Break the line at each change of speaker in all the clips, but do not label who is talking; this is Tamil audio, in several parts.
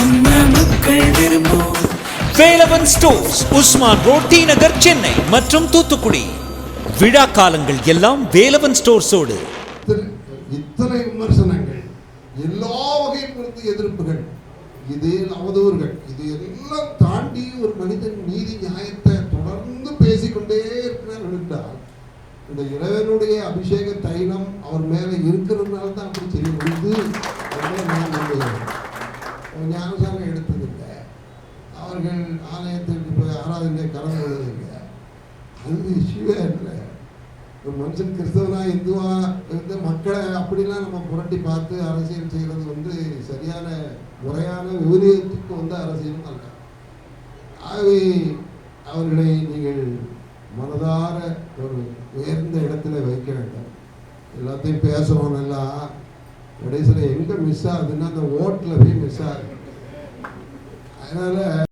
நம்ம மக்கள் விரும்பும்
Velavan stores Usman road T Nagar Chennai மற்றும் தூத்துக்குடி. விழா காலங்கள் எல்லாம் வேலவன் ஸ்டோர்ஸோடு.
இத்தனை விமர்சனங்கள் எல்லா வகையில் இருந்து எதிர்ப்புகள். இது அவதூறுகள். இது எல்லாம் தாண்டி ஒரு மனிதன் நீதி நியாயத்தை தொடர்ந்து பேசிக்கொண்டே இருக்கிறார்கள் என்றால் இந்த இறைவனுடைய அபிஷேக தைலம் அவர் மேலே இருக்கிறதுனால தான் அப்படி செய்ய முடியுது என்று எடுத்ததில்லை. அவர்கள் ஆலயத்திற்கு போய் ஆராதனை கலந்து கொள்வதில்லை அது இஷ்யூவே இல்லை. ஒரு மனுஷன் கிறிஸ்தவனா இந்துவா இருந்து மக்களை அப்படிலாம் நம்ம புரட்டி பார்த்து அரசியல் செய்கிறது வந்து சரியான முறையான விபரீதத்துக்கு வந்து அரசியல் அல்ல. ஆகவே அவர்களை நீங்கள் மனதார ஒரு உயர்ந்த இடத்துல வைக்க வேண்டும். எல்லாத்தையும் பேசுகிறோம் நல்லா கடைசியில் எங்கே மிஸ் ஆகுதுன்னா அந்த ஓட்டில் போய் மிஸ் ஆகுது. அதனால்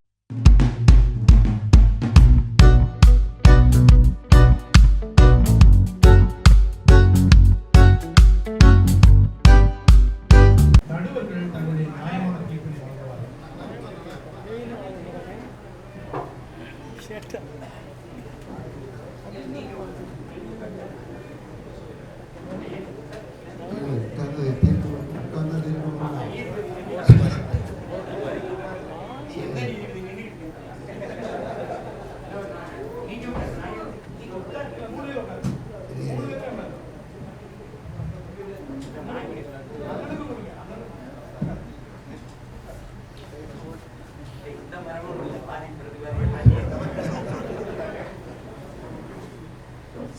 நடுவர்கள்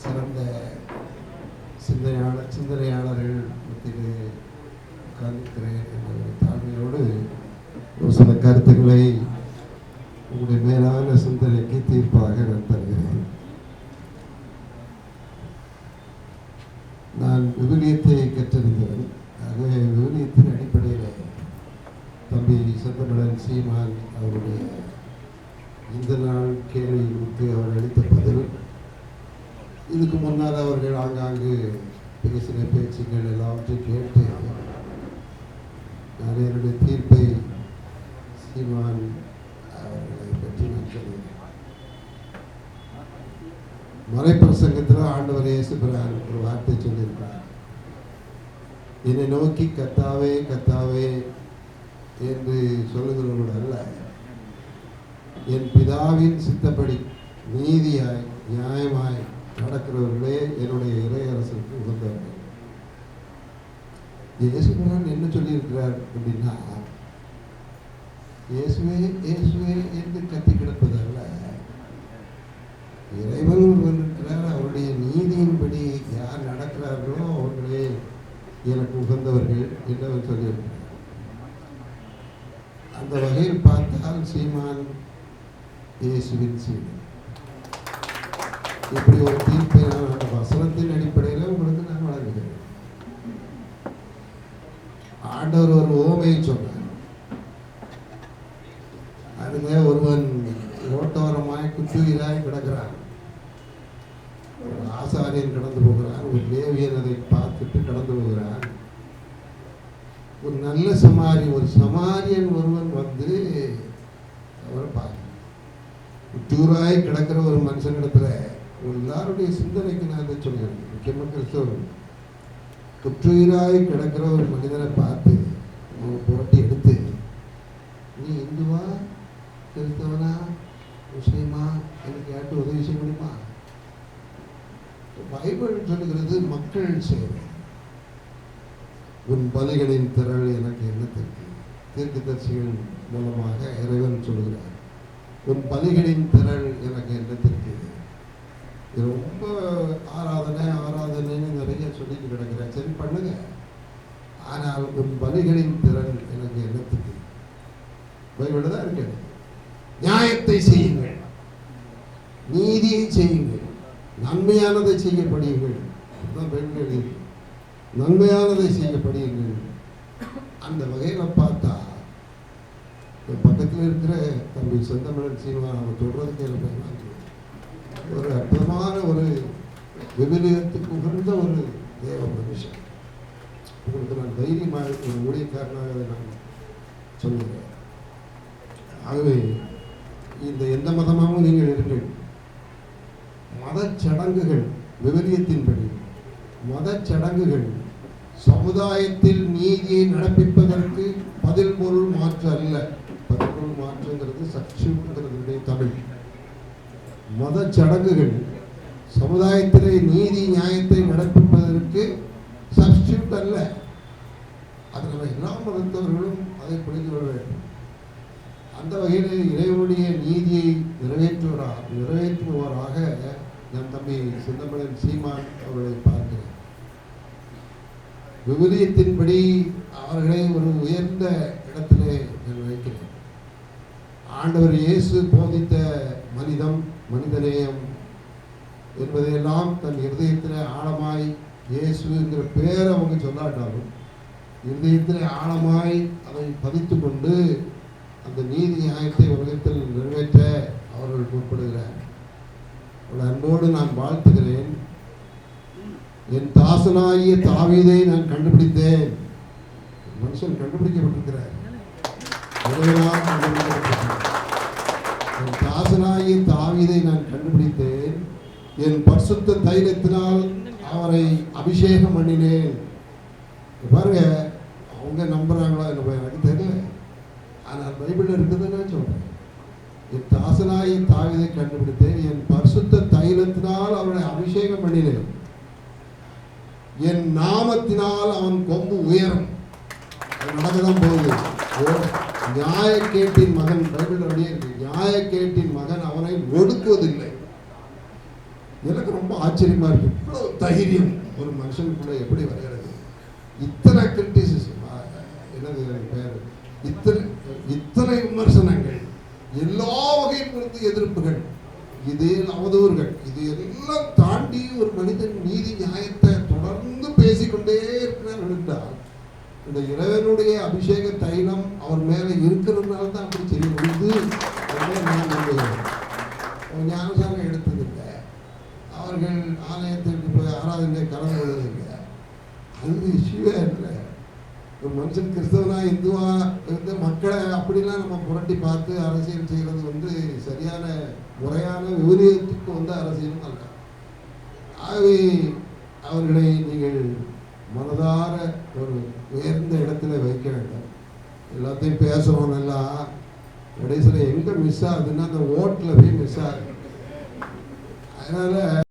சிறந்த சிந்தனையாளர் சிந்தனையாளர்கள் மத்தியிலே உட்கார்ந்திருக்கிறேன் என்ற ஒரு தாழ்மையோடு ஒரு சில கருத்துக்களை உங்களுடைய மேலான சிந்தனைக்கு தீர்ப்பாக நான் தருகிறேன். நான் விவிலியத்தை கற்றிருந்தவன் ஆகவே விவிலியத்தின் அடிப்படையில் தம்பி செந்தமிழன் சீமான் அவருடைய இந்த நாள் கேள்விகளுக்கு அவர் அளித்த பதில். இதுக்கு முன்னால் அவர்கள் ஆங்காங்கு பேசின பேச்சுக்கள் எல்லாவற்றையும் கேட்டு நான் என்னுடைய தீர்ப்பை சீமான் அவர்களை பற்றி நான் சொல்லுவேன் மறைப்பிரசங்கத்தில் ஆண்டவர் இயேசு ஒரு வார்த்தை சொல்லியிருக்கிறார். என்னை நோக்கி கத்தாவே கத்தாவே என்று சொல்லுகிறவர்கள் அல்ல. என் பிதாவின் சித்தப்படி நீதியாய் நியாயமாய் நடக்கிறவர்களே என்னுடைய இறையரசுக்கு உகந்தவர்கள். இயேசுபிரான் என்ன சொல்லியிருக்கிறார் அப்படின்னா இயேசுவே இயேசுவே என்று கத்தி கிடப்பதல்ல இறைவன் ஒருவன் இருக்கிறார் அவருடைய நீதியின்படி இருக்கிறார்களோ? அவர்களே எனக்கு உகந்தவர்கள் என்று அவர் சொல்லியிருக்கிறார் அந்த வகையில் பார்த்தால் சீமான் இயேசுவின் சீமான் இப்படி ஒரு தீர்ப்பை நான் அந்த வசனத்தின் அடிப்படையில் உங்களுக்கு நான் வழங்குகிறேன். ஆண்டவர் ஒரு ஓமையை சொன்னார். அதுவே ஒருவன் ஓட்டோரமாய் குத்துயிராய் கிடக்கிறான். ஒரு ஆசாரியர் கடந்து போகிறான் ஒரு லேவியர் அதை பார்த்துட்டு கடந்து போகிறான் ஒரு நல்ல சமாரி ஒரு சமாரியன் ஒருவன் வந்து அவரை பார்க்க தூராய் கிடக்கிற ஒரு மனுஷனிடத்துல எல்லாருடைய சிந்தனைக்கு நான் இதை சொல்கிறேன். முக்கியமாக கிறிஸ்தவர்கள். குற்றுயிராய் கிடக்கிற ஒரு மனிதனை பார்த்து அவனை புரட்டி எடுத்து நீ இந்துவா கிறிஸ்தவனா முஸ்லீமா எனக்கு கேட்டு உதவி செய்ய முடியுமா? பைபிள் சொல்லுகிறது மக்கள் சேவை. உன் பலிகளின் திரள் எனக்கு என்னத்திற்கு தீர்க்கதரிசிகள் மூலமாக இறைவன் சொல்கிறார் உன் பலிகளின் திரள் எனக்கு என்னத்திற்கு இது ரொம்ப ஆராதனை ஆராதனைன்னு நிறைய சொல்லிட்டு கிடக்கிறேன் சரி பண்ணுங்க. ஆனால் உன் பலிகளின் திறன் எனக்கு என்னத்துக்கு பைபிள் தான் இருக்கு. நியாயத்தை செய்யுங்கள் நீதியை செய்யுங்கள் நன்மையானதை செய்ய படியுங்கள் அதுதான் பெண்கள். நன்மையானதை செய்ய படியுங்கள் அந்த வகையில் பார்த்தா பக்கத்தில் இருக்கிற தம்பி செந்தமிழன் சீனிவாசன் அவன் சொல்றதுக்கு எனக்கு ஒரு அற்புதமான ஒரு விபிலியத்துக்கு உகந்த ஒரு தேவ மனுஷன். உங்களுக்கு நான் தைரியமாக ஒரு ஊழியக்காரனாக அதை நான் சொல்லுகிறேன். ஆகவே இந்த எந்த மதமாகவும் நீங்கள் இருங்கள். மதச் சடங்குகள் மதச்சடங்குகள் மதச் சடங்குகள் சமுதாயத்தில் நீதியை நடப்பிப்பதற்கு பதில் பொருள் மாற்று அல்ல. பதில் பொருள் மாற்றுங்கிறது சக்ஷுங்கிறது தமிழ். மத சடங்குகள் சமுதாயத்திலே நீதி நியாயத்தை நடப்பிப்பதற்கு சப்ஸ்டியூட் அல்ல. அது நம்ம எல்லா மதத்தவர்களும் அதை புரிந்து கொள்ள வேண்டும். அந்த வகையில் இறைவனுடைய நீதியை நிறைவேற்றுவரா நிறைவேற்றுபவராக நம் தம்பி சிந்தமலன் சீமான் அவர்களை பார்க்கிறேன். விவிலியத்தின்படி அவர்களை ஒரு உயர்ந்த இடத்திலே நான் வைக்கிறேன். ஆண்டவர் இயேசு போதித்த மனிதம் மனிதநேயம் என்பதையெல்லாம் தன் இருதயத்தில் ஆழமாய் இயேசுங்கிற பேரை அவங்க சொல்லாட்டாலும் இருதயத்தில் ஆழமாய் அதை பதித்து கொண்டு அந்த நீதி நியாயத்தை உலகத்தில் நிறைவேற்ற அவர்கள் முற்படுகிறார். அவருடைய அன்போடு நான் வாழ்த்துகிறேன். என் தாசனாகிய தாவீதை நான் கண்டுபிடித்தேன். மனுஷன் கண்டுபிடிக்கப்பட்டிருக்கிறார். என் தாசனாகிய தாவீதை நான் கண்டுபிடித்தேன். என் பரிசுத்த தைரியத்தினால் அவரை அபிஷேகம் பண்ணினேன். பாருங்க அவங்க நம்புறாங்களா எனக்கு தெரியல. ஆனால் பைபிள் இருக்குதுன்னு நான் சொல்றேன். என் தாசனாகி தாவிதை கண்டுபிடித்தேன். என் பரிசுத்த தைலத்தினால் அவனை அபிஷேகம் பண்ணினேன். என் நாமத்தினால் அவன் கொம்பு உயரும். நடக்கதான் போகுது. நியாயக்கேட்டின் மகன் பைபிள் அப்படியே இருக்கு. நியாயக்கேட்டின் மகன் அவனை ஒடுக்குவதில்லை. எனக்கு ரொம்ப ஆச்சரியமா இருக்கு. இவ்வளவு தைரியம் ஒரு மனுஷனுக்குள்ள எப்படி வருகிறது? இத்தனை கிரிட்டிசிசம் என்னது பேர்? இத்தனை இத்தனை விமர்சனங்கள் எல்லா வகையும் எதிர்ப்புகள். இது அவதூறுகள் இது எல்லாம் தாண்டி ஒரு மனிதன் நீதி நியாயத்தை தொடர்ந்து பேசிக்கொண்டே இருக்கிறார் என்றால் இந்த இறைவனுடைய அபிஷேக தைலம் அவர் மேலே இருக்கிறதுனால தான் அப்படி செய்ய முடியுது நான் நம்புகிறேன். ஞானசாரம் எடுத்ததில்லை. அவர்கள் ஆலயத்திற்கு போய் ஆராதனை கலந்து கொள்வதில்லை. அது சிவ இல்லை. மனுஷன் கிறிஸ்தவனா இந்துவா வந்து மக்களை அப்படிலாம் நம்ம புரட்டி பார்த்து அரசியல் செய்கிறது வந்து சரியான முறையான விவரியத்துக்கு வந்து அரசியல் அல்ல. ஆகவே அவர்களை நீங்கள் மனதார ஒரு உயர்ந்த இடத்துல வைக்க வேண்டும். எல்லாத்தையும் பேசுகிறோம் நல்லா. கடைசியில் எங்கே மிஸ் ஆகுதுன்னா அந்த ஓட்டில் போய் மிஸ் ஆகுது. அதனால்